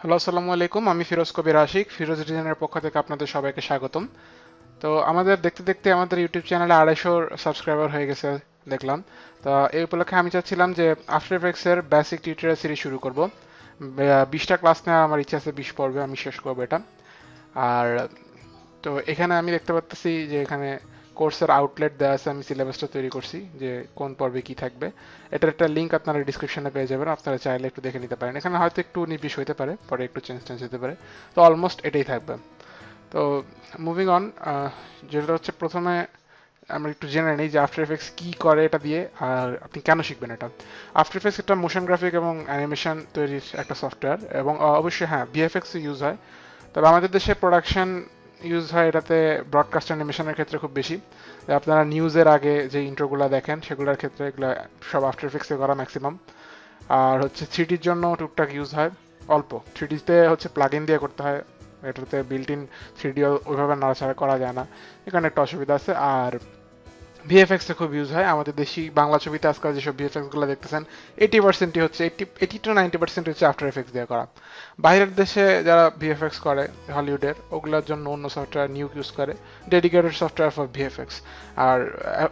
Hello, আসসালামু আলাইকুম। আমি ফিরোজ কবির আশিক, ফিরোজ ডিজাইনের পক্ষ থেকে আপনাদের সবাইকে স্বাগতম। তো আমাদের দেখতে দেখতে আমাদের ইউটিউব চ্যানেলে আড়াইশো সাবস্ক্রাইবার হয়ে গেছে দেখলাম। তো এই উপলক্ষে আমি চাচ্ছিলাম যে আফটার এফেক্টসের বেসিক টিউটোরিয়াল সিরিজ শুরু করব। বিশটা ক্লাস নেওয়ার আমার ইচ্ছা আছে, বিশ পর্বে আমি শেষ করব এটা। আর তো এখানে আমি দেখতে পাচ্ছি যে এখানে কোর্সের আউটলেট দেওয়া আছে, আমি সিলেবাসটা তৈরি করছি যে কোন পর্বে কি থাকবে। এটার একটা লিঙ্ক আপনারা ডিসক্রিপশনে পেয়ে যাবেন, আপনারা চাইলে একটু দেখে নিতে পারেন। এখানে হয়তো একটু নির্বিষ হতে পারে, পরে একটু চেঞ্জ টেঞ্জ হতে পারে। তো অলমোস্ট এটাই থাকবে। তো মুভিং অন যেটা হচ্ছে প্রথমে আমরা একটু জেনে নিই যে আফটার এফেক্টস কী করে এটা দিয়ে, আর আপনি কেন শিখবেন এটা। আফটার এফেক্টস একটা মোশন গ্রাফিক এবং অ্যানিমেশন তৈরির একটা সফটওয়্যার এবং অবশ্যই হ্যাঁ বিএফএক্স ইউজ হয়। তবে আমাদের দেশে প্রোডাকশন ইউজ হয় এটাতে ব্রডকাস্ট অ্যানিমেশনের ক্ষেত্রে খুব বেশি। আপনারা নিউজের আগে যে ইন্ট্রোগুলো দেখেন, সেগুলোর ক্ষেত্রে এগুলো সব আফটার এফেক্টসে করা ম্যাক্সিমাম আর হচ্ছে থ্রিডির জন্য টুকটাক ইউজ হয়, অল্প। থ্রিডিতে হচ্ছে প্লাগ ইন দিয়ে করতে হয়, এটাতে বিল্ট ইন থ্রিডিও ওইভাবে নাড়াচাড়া করা যায় না। এখানে একটা অসুবিধা আছে। আর ভিএফএক্সে খুব ইউজ হয়। আমাদের দেশি বাংলা ছবিতে আজকাল যেসব ভিএফএক্সগুলো দেখতেছেন এইটি পার্সেন্টই হচ্ছে eighty eighty to ninety percent হচ্ছে আফটার এফেক্টস দিয়ে করা। বাইরের দেশে যারা ভিএফএক্স করে হলিউডের ওগুলোর জন্য অন্য সফটওয়্যার নিউ ইউজ করে। ডেডিকেটেড সফটওয়্যার ফর ভিএফএক্স আর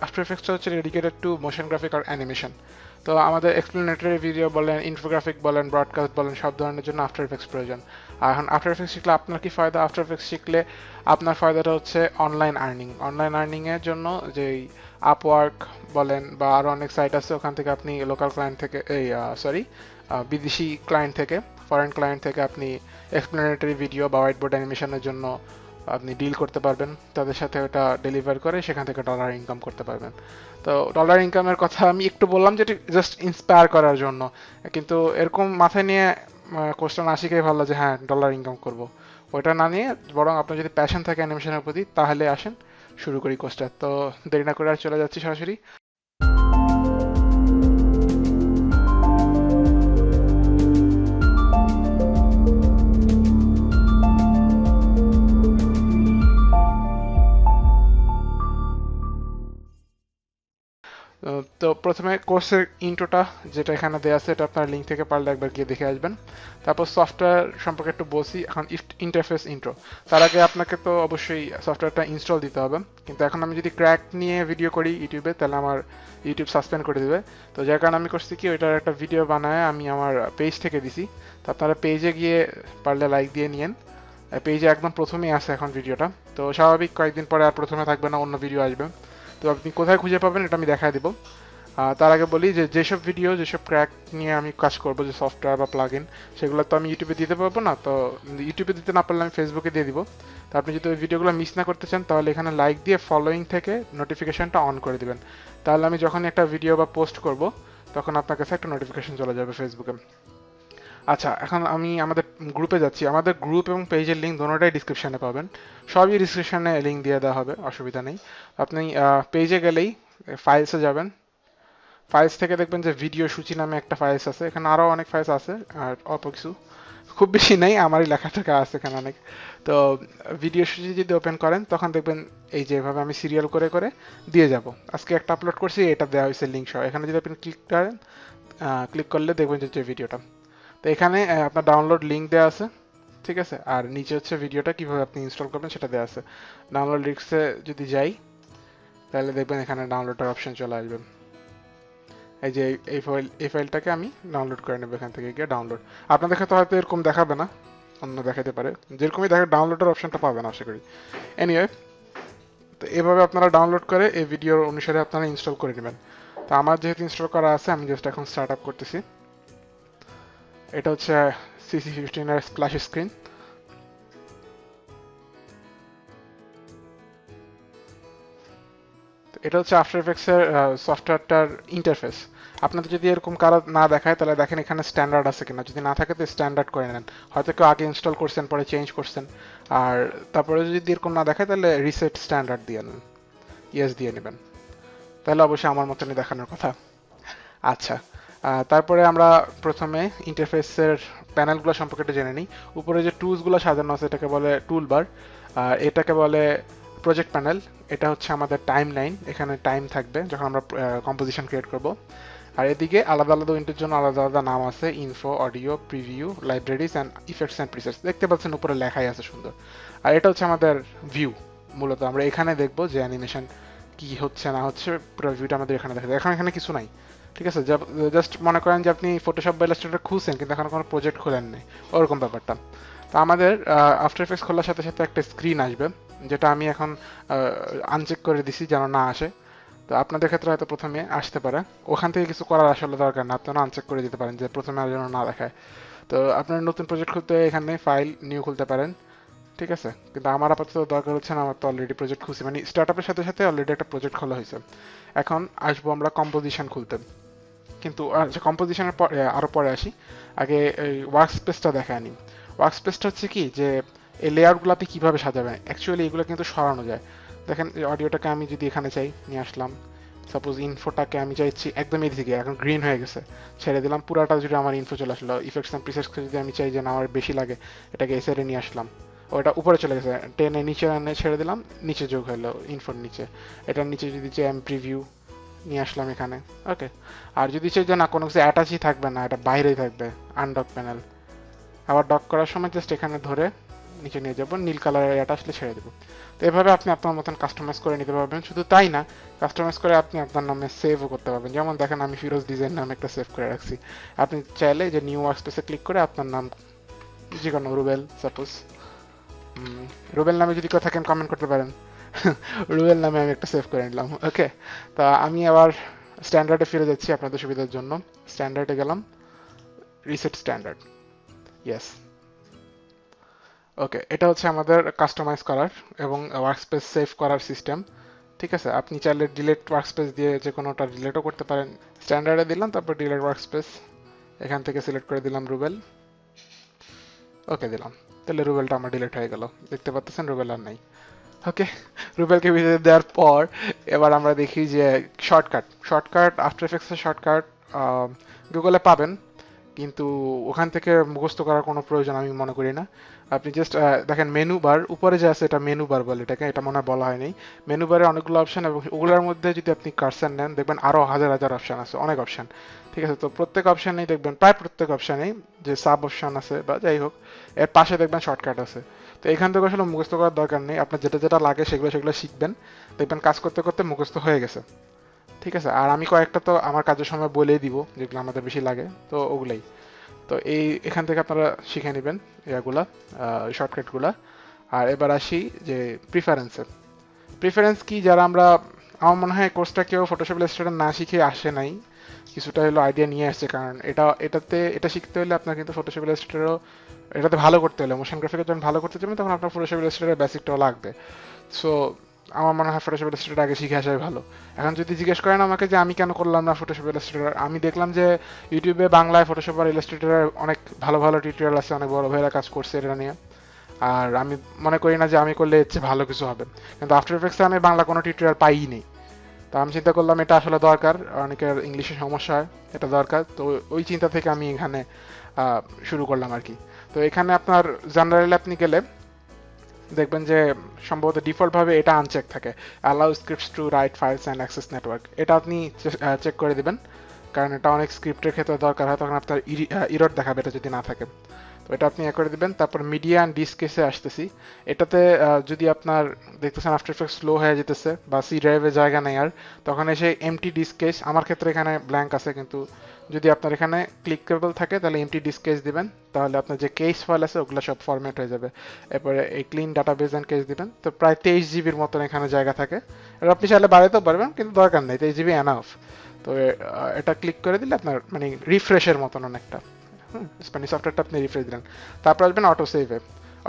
আফটার এফেক্টসটা হচ্ছে ডেডিকেটেড টু মোশন গ্রাফিক আর অ্যানিমেশন তো আমাদের এক্সপ্লেনেটরি ভিডিও বলেন ইনফোগ্রাফিক বলেন ব্রডকাস্ট বলেন, সব ধরনের জন্য আফটার এফেক্টস প্রয়োজন। আর এখন আফটার এফেক্টস শিখলে আপনার কি ফায়দা? আফটার এফেক্টস শিখলে আপনার ফায়দাটা হচ্ছে অনলাইন আর্নিং অনলাইন আর্নিংয়ের জন্য যেই আপওয়ার্ক বলেন বা আরও অনেক সাইট আছে, ওখান থেকে আপনি লোকাল ক্লায়েন্ট থেকে, এই সরি বিদেশি ক্লায়েন্ট থেকে ফরেন ক্লায়েন্ট থেকে আপনি এক্সপ্লেনেটরি ভিডিও বা হোয়াইট বোর্ড অ্যানিমেশনের জন্য আপনি ডিল করতে পারবেন। তাদের সাথে ওটা ডেলিভার করে সেখান থেকে ডলার ইনকাম করতে পারবেন। তো ডলার ইনকামের কথা আমি একটু বললাম যেটি জাস্ট ইন্সপায়ার করার জন্য। কিন্তু এরকম মাথায় নিয়ে কোশ্চেন আসিকেই ভালো যে হ্যাঁ ডলার ইনকাম করব। ওইটা না নিয়ে বরং আপনার যদি প্যাশন থাকে অ্যানিমেশনের প্রতি, তাহলে আসেন। শুরু করি কোর্সটা তো দেরি না করে আর চলে যাচ্ছি সরাসরি। তো প্রথমে কোর্সের ইন্ট্রোটা যেটা এখানে দেওয়া আছে, এটা আপনার লিঙ্ক থেকে পারলে একবার গিয়ে দেখে আসবেন। তারপর সফটওয়্যার সম্পর্কে একটু বলছি, এখন ইন্টারফেস ইন্ট্রো তার আগে আপনাকে তো অবশ্যই সফটওয়্যারটা ইনস্টল দিতে হবে। কিন্তু এখন আমি যদি ক্র্যাক নিয়ে ভিডিও করি ইউটিউবে, তাহলে আমার ইউটিউব সাসপেন্ড করে দেবে। তো যার কারণে আমি করছি কি, ওইটার একটা ভিডিও বানায় আমি আমার পেজ থেকে দিছি। তো আপনারা পেজে গিয়ে পারলে লাইক দিয়ে নিয়েন। পেজে একদম প্রথমেই আছে এখন ভিডিওটা তো স্বাভাবিক কয়েকদিন পরে আর প্রথমে থাকবে না, অন্য ভিডিও আসবে। তো আপনি কোথায় খুঁজে পাবেন, এটা আমি দেখায় দেবো। তার আগে বলি যে যেসব ভিডিও যেসব ক্র্যাক নিয়ে আমি কাজ করব, যে সফটওয়্যার বা প্লাগ সেগুলো তো আমি ইউটিউবে দিতে পারব না, তো ইউটিউবে দিতে না পারলে আমি ফেসবুকে দিয়ে দিব। তো আপনি যদি ওই ভিডিওগুলো মিস না করতে চান, তাহলে এখানে লাইক দিয়ে ফলোয়িং থেকে নোটিফিকেশানটা অন করে দিবেন। তাহলে আমি যখন একটা ভিডিও বা পোস্ট করব, তখন আপনার কাছে একটা নোটিফিকেশন চলে যাবে ফেসবুকে আচ্ছা এখন আমি আমাদের গ্রুপে যাচ্ছি। আমাদের গ্রুপ এবং পেজের লিঙ্ক দোনোটাই ডিসক্রিপশানে পাবেন। সবই ডিসক্রিপশানে লিঙ্ক দিয়ে দেওয়া হবে, অসুবিধা নেই। আপনি পেজে গেলেই ফাইলসে যাবেন। ফাইলস থেকে দেখবেন যে ভিডিও সূচি নামে একটা ফাইলস আছে, এখানে আরও অনেক ফাইলস আছে, আর অল্প কিছু। খুব বেশি নেই, আমারই লেখা টাকা আছে এখানে অনেক। তো ভিডিও সূচি যদি ওপেন করেন, তখন দেখবেন এই যেভাবে আমি সিরিয়াল করে করে দিয়ে যাব। আজকে একটা আপলোড করছি, এটা দেওয়া হয়েছে লিঙ্ক সহ। এখানে যদি আপনি ক্লিক করেন ক্লিক করলে দেখবেন যে ভিডিওটা তো এখানে আপনার ডাউনলোড লিঙ্ক দেওয়া আছে, ঠিক আছে? আর নিচে হচ্ছে ভিডিওটা কীভাবে আপনি ইনস্টল করবেন সেটা দেওয়া আছে। ডাউনলোড লিঙ্কসে যদি যাই, তাহলে দেখবেন এখানে ডাউনলোডের অপশন চলে আসবে। এই যে এই ফাইল এই ফাইলটাকে আমি ডাউনলোড করে নেব এখান থেকে গিয়ে ডাউনলোড আপনাদের ক্ষেত্রে হয়তো এরকম দেখাবে না, অন্য দেখাতে পারে। যেরকমই দেখে ডাউনলোডের অপশনটা পাবেন আশা করি। এনিওয়ে তো এভাবে আপনারা ডাউনলোড করে এই ভিডিওর অনুসারে আপনারা ইনস্টল করে নেবেন। তো আমার যেহেতু ইনস্টল করা আছে, আমি জাস্ট এখন স্টার্ট আপ করতেছি। এটা হচ্ছে সিসি ফিফটিন এর স্প্ল্যাশ স্ক্রিন এটা হচ্ছে আফটার এফেক্টস এর সফটওয়্যারটার ইন্টারফেস আপনাদের যদি এরকম কারও না দেখায়, তাহলে দেখেন এখানে স্ট্যান্ডার্ড আছে কিনা। যদি না থাকে, তো স্ট্যান্ডার্ড করে নেন। হয়তো কেউ আগে ইনস্টল করছেন, পরে চেঞ্জ করছেন। আর তারপরে যদি এরকম না দেখায়, তাহলে রিসেট স্ট্যান্ডার্ড দিয়ে নেন। ইয়েস দিয়ে নেবেন। তাহলে অবশ্যই আমার মতনই দেখানোর কথা। আচ্ছা তারপরে আমরা প্রথমে ইন্টারফেসের প্যানেলগুলো সম্পর্কে জেনে নিই। উপরে যে টুলসগুলো সাজানো আছে, এটাকে বলে টুল বার এটাকে বলে প্রজেক্ট প্যানেল এটা হচ্ছে আমাদের টাইম লাইন এখানে টাইম থাকবে যখন আমরা কম্পোজিশন ক্রিয়েট করব। আর এদিকে আলাদা আলাদা উইন্ডোর জন্য আলাদা আলাদা নাম আছে info audio preview libraries and effects and presets দেখতে পাচ্ছেন উপরে লেখাই আছে সুন্দর। আর এটা হচ্ছে আমাদের ভিউ মূলত আমরা এখানে দেখব যে অ্যানিমেশন কি হচ্ছে, না হচ্ছে, পুরো ভিউটা আমাদের এখানে দেখা যায় এখন এখানে কিছু নাই, ঠিক আছে? জাস্ট মনে করেন যে আপনি ফটোশপ বা ইলাস্ট্রেটর খুলছেন কিন্তু এখন কোনো প্রজেক্ট খোলেন নেই ওরকম ব্যাপারটা। আমাদের আফটার এফেক্টস খোলার সাথে সাথে একটা স্ক্রিন আসবে, যেটা আমি এখন আনচেক করে দিছি যেন না আসে। তো আপনাদের ক্ষেত্রে হয়তো প্রথমে আসতে পারে। ওখান থেকে কিছু করার আসলে দরকার না, আপনারা আনচেক করে দিতে পারেন যে প্রথমে আর যেন না দেখায়। তো আপনার নতুন প্রজেক্ট খুলতে এখানে ফাইল নিউ খুলতে পারেন, ঠিক আছে? কিন্তু আমার আপাতত দরকার হচ্ছে না, আমার তো অলরেডি প্রজেক্ট খুলছি। মানে স্টার্ট আপের সাথে সাথে অলরেডি একটা প্রজেক্ট খোলা হয়েছে। এখন আসব আমরা কম্পোজিশন খুলতে। কিন্তু আচ্ছা কম্পোজিশনের পর আরও পরে আসি। আগে ওয়ার্ক স্পেসটা দেখায় নিই ওয়ার্ক স্পেসটা হচ্ছে কি যে, এই লেয়ারগুলো আপনি কীভাবে সাজাবেন? অ্যাকচুয়ালি এগুলো কিন্তু সরানো যায়। দেখেন অডিওটাকে আমি যদি এখানে চাই, নিয়ে আসলাম। সাপোজ ইনফোটাকে আমি চাইছি একদম এদিকে এখন গ্রিন হয়ে গেছে। ছেড়ে দিলাম, পুরাটা যদি আমার ইনফো চলে আসলো ইফেক্টস অ্যান্ড প্রিসেটস যদি আমি চাই যে না আমার বেশি লাগে, এটাকে এ সাইডে নিয়ে আসলাম। ওটা উপরে চলে গেছে। টেনে নিচে এনে ছেড়ে দিলাম, নিচে যোগ হলো ইনফোর নিচে। এটার নিচে যদি চাই, আমি প্রিভিউ নিয়ে আসলাম এখানে। ওকে আর যদি চাই যে না, কোনো কিছু অ্যাটাচই থাকবে না, এটা বাইরেই থাকবে আনডক প্যানেল আবার ডক করার সময় জাস্ট এখানে ধরে নিচে নিয়ে যাব, নীল কালারের এটা আসলে ছেড়ে দেবো। তো এভাবে আপনি আপনার মতন কাস্টমাইজ করে নিতে পারবেন। শুধু তাই না কাস্টমাইজ করে আপনি আপনার নামে সেভও করতে পারবেন। যেমন দেখেন আমি ফিরোজ ডিজাইন নামে একটা সেভ করে রাখছি। আপনি চাইলে যে নিউ ওয়ার্ক স্পেসে ক্লিক করে আপনার নাম, যে কোনো রুবেল সাপোজ রুবেল নামে যদি কেউ থাকেন কমেন্ট করতে পারেন। রুবেল নামে আমি একটা সেভ করে নিলাম। ওকে তা আমি আবার স্ট্যান্ডার্ডে ফিরে যাচ্ছি আপনাদের সুবিধার জন্য। স্ট্যান্ডার্ডে গেলাম। রিসেট স্ট্যান্ডার্ড ইয়েস ওকে এটা হচ্ছে আমাদের কাস্টমাইজ করার এবং ওয়ার্কস্পেস সেভ করার সিস্টেম ঠিক আছে, আপনি চাইলে ডিলেট ওয়ার্কস্পেস দিয়ে যে কোনোটা ডিলেটও করতে পারেন। স্ট্যান্ডার্ডে দিলাম, তারপর ডিলেট ওয়ার্কস্পেস এখান থেকে সিলেক্ট করে দিলাম রুবেল ওকে দিলাম। তাহলে রুবেলটা আমার ডিলেট হয়ে গেল। দেখতে পাচ্ছেন রুবেল আর নাই। ওকে রুবেলকে ভিতরে দেওয়ার পর এবার আমরা দেখি যে শর্টকাট শর্টকাট আফটার এফেক্টসের শর্টকাট গুগলে পাবেন। কিন্তু ওখান থেকে মুখস্থ করার কোনো প্রয়োজন আমি মনে করি না। আপনি জাস্ট দেখেন মেনু বার উপরে যে আছে এটা মেনু বার বলে এটাকে, এটা মনে হয় বলা হয়নি। মেনু বারে অনেকগুলো অপশন এবং ওগুলোর মধ্যে যদি আপনি কার্সার নেন, দেখবেন আরও হাজার হাজার অপশন আছে, অনেক অপশন ঠিক আছে, তো প্রত্যেক অপশানেই দেখবেন, প্রায় প্রত্যেক অপশানেই যে সাব অপশন আছে বা যাই হোক, এর পাশে দেখবেন শর্টকাট আছে। তো এখান থেকে আসলে মুখস্থ করার দরকার নেই। আপনার যেটা যেটা লাগে সেগুলো সেগুলো শিখবেন। দেখবেন কাজ করতে করতে মুখস্থ হয়ে গেছে। ঠিক আছে, আর আমি কয়েকটা তো আমার কাজের সময় বলেই দিব যেগুলো আমাদের বেশি লাগে, তো ওগুলাই। তো এই, এখান থেকে আপনারা শিখে নেবেন ইয়াগুলা শর্টকাটগুলা আর এবার আসি যে প্রিফারেন্সে প্রিফারেন্স কি? যারা আমরা, আমার মনে হয় কোর্সটা কেউ ফটোশপ ইলাস্ট্রেটর না শিখে আসে নাই, কিছুটা হলো আইডিয়া নিয়ে আসছে। কারণ এটা, এটাতে, এটা শিখতে হলে আপনার কিন্তু ফটোশপ ইলাস্ট্রেটরও এটাতে ভালো করতে হলে মোশন গ্রাফিকের যখন ভালো করতে চাবেন তখন আপনার ফটোশপ ইলাস্ট্রেটরের বেসিকটাও লাগবে। সো আমার মনে হয় ফটোশপ ইলাস্ট্রেটর আগে শিখে আসাই ভালো। এখন যদি জিজ্ঞেস করেন আমাকে যে আমি কেন করলাম না ফটোশপ ইলাস্ট্রেটর আমি দেখলাম যে ইউটিউবে বাংলায় ফটোশপ আর ইলাস্ট্রেটরের অনেক ভালো ভালো টিউটোরিয়াল আছে, অনেক বড় ভাইরা কাজ করছে এটা নিয়ে। আর আমি মনে করি না যে আমি করলে এর ভালো কিছু হবে। কিন্তু আফটার এফেক্টসে আমি বাংলা কোনো টিউটোরিয়াল পাইই নেই। তো আমি চিন্তা করলাম এটা আসলে দরকার, অনেকের ইংলিশে সমস্যা হয়, এটা দরকার। তো ওই চিন্তা থেকে আমি এখানে শুরু করলাম আর কি। তো এখানে আপনার জেনারেলি আপনি গেলে দেখবেন যে সম্ভবত ডিফল্টভাবে এটা আনচেক থাকে। Allow scripts to write files and access network এটা আপনি চেক করে দিবেন। কারণ এটা অনেক স্ক্রিপ্টের ক্ষেত্রে দরকার হয়, তখন আপনার ইরট দেখাবে এটা যদি না থাকে। তো এটা আপনি করে দিবেন, তারপর মিডিয়া অ্যান্ড ডিসকেসে আসতেছি। এটাতে যদি আপনার দেখতেছেন আফটার এফেক্ট স্লো হয়ে যেতেছে বা সি ড্রাইভে জায়গা নেই আর, তখন এসে এমটি ডিসকেস আমার ক্ষেত্রে এখানে ব্ল্যাঙ্ক আছে কিন্তু যদি আপনার এখানে ক্লিকেবল থাকে, তাহলে এমটি ডিসকেস দিবেন। তাহলে আপনার যে কেস ফাইল আছে, ওগুলো সব ফরম্যাট হয়ে যাবে। এরপরে এই ক্লিন ডাটাবেস অ্যান্ড কেস দিবেন। তো প্রায় তেইশ জিবির মতন এখানে জায়গা থাকে। এবার আপনি চাইলে বাড়াতেও পারবেন, কিন্তু দরকার নেই, তেইশ জিবি অ্যানাফ তো এটা ক্লিক করে দিলে আপনার মানে রিফ্রেশের মতন অনেকটা। স্প্যানিশ সফটওয়্যারটা আপনি রিফ্রেশ দিলেন। তারপর আসবেন অটো সেভে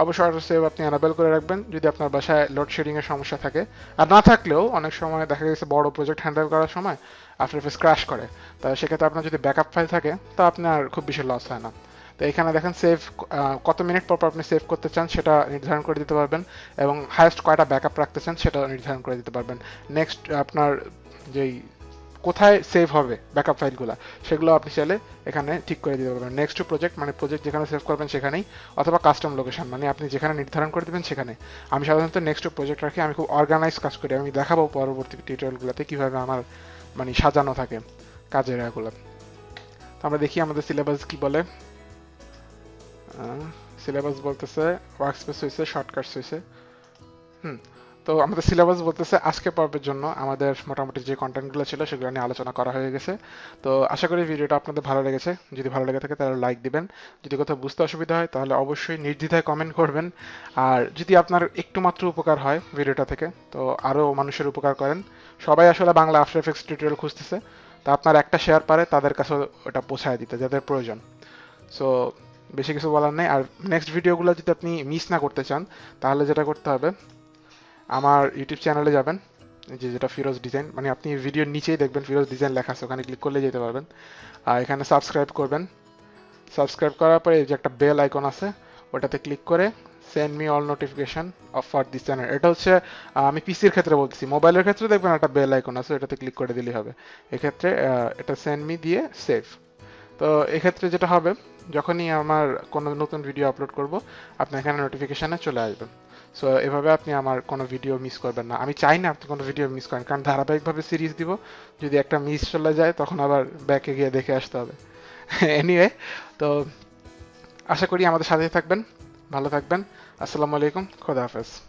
অবশ্যই অটো সেভ আপনি অ্যানাবেল করে রাখবেন, যদি আপনার বাসায় লোডশেডিং এর সমস্যা থাকে। আর না থাকলেও অনেক সময় দেখা গেছে বড় প্রজেক্ট হ্যান্ডেল করার সময় আফটার এফেক্টস ক্র্যাশ করে। তা সেক্ষেত্রে আপনার যদি ব্যাকআপ ফাইল থাকে, তা আপনার খুব বেশি লস হয় না। তো এখানে দেখেন সেভ কত মিনিট পর আপনি সেভ করতে চান সেটা নির্ধারণ করে দিতে পারবেন এবং হায়েস্ট কয়টা ব্যাকআপ রাখতে চান সেটা নির্ধারণ করে দিতে পারবেন। নেক্সট আপনার যেই কোথায় সেভ হবে ব্যাকআপ ফাইলগুলো, সেগুলো আপনি চাইলে এখানে ঠিক করে দিতে পারবেন। নেক্সট টু প্রজেক্ট মানে প্রজেক্ট যেখানে সেভ করবেন সেখানেই, অথবা কাস্টম লোকেশন মানে আপনি যেখানে নির্ধারণ করে দেবেন সেখানে। আমি সাধারণত নেক্সট টু প্রজেক্ট রাখি, আমি খুব অর্গানাইজ কাজ করি, আমি দেখাবো পরবর্তী টিউটোরিয়ালগুলোতে কীভাবে আমার মানে সাজানো থাকে কাজের এগুলো। তো আমরা দেখি আমাদের সিলেবাস কি বলে। সিলেবাস বলতেছে ওয়ার্কস্পেস হয়েছে শর্টকাটস হয়েছে হুম তো আমাদের সিলেবাস বলতেছে আজকে পর্বের জন্য। আমাদের মোটামুটি যে কন্টেন্টগুলো ছিল সেগুলো নিয়ে আলোচনা করা হয়ে গেছে। তো আশা করি ভিডিওটা আপনাদের ভালো লেগেছে। যদি ভালো লেগে থাকে তাহলে লাইক দিবেন। যদি কোথাও বুঝতে অসুবিধা হয় তাহলে অবশ্যই নির্দ্বিধায় কমেন্ট করবেন। আর যদি আপনার একটু মাত্র উপকার হয় ভিডিওটা থেকে, তো আরও মানুষের উপকার করেন। সবাই আসলে বাংলা আফটার এফেক্টস টিউটোরিয়াল খুঁজতেছে। তো আপনার একটা শেয়ার পারে, তাদের কাছে ওটা পৌঁছায় দিতে, যাদের প্রয়োজন। সো বেশি কিছু বলার নেই। আর নেক্সট ভিডিওগুলো যদি আপনি মিস না করতে চান, তাহলে যেটা করতে হবে আমার ইউটিউব চ্যানেলে যাবেন। যে যেটা ফিরোজ ডিজাইন মানে আপনি ভিডিওর নিচেই দেখবেন ফিরোজ ডিজাইন লেখা আছে, ওখানে ক্লিক করলে যেতে পারবেন। আর এখানে সাবস্ক্রাইব করবেন। সাবস্ক্রাইব করার পরে যে একটা বেল আইকন আছে, ওটাতে ক্লিক করে send me all notification of for this channel এটা হচ্ছে আমি পিসির ক্ষেত্রে বলতেছি মোবাইলের ক্ষেত্রে দেখবেন একটা বেল আইকন আছে এটাতে ক্লিক করে দিলেই হবে। এক্ষেত্রে এটা সেন্ড মি দিয়ে সেভ তো এক্ষেত্রে যেটা হবে, যখনই আমার কোনো নতুন ভিডিও আপলোড করব, আপনি এখানে নোটিফিকেশানে চলে আসবেন। সো এভাবে আপনি আমার কোনো ভিডিও মিস করবেন না। আমি চাই না আপনি কোনো ভিডিও মিস করেন, কারণ ধারাবাহিকভাবে সিরিজ দিব, যদি একটা মিস চলে যায়, তখন আবার ব্যাকে গিয়ে দেখে আসতে হবে। এনিওয়ে তো আশা করি আমাদের সাথে থাকবেন, ভালো থাকবেন। আসসালামু আলাইকুম, খোদা হাফেজ।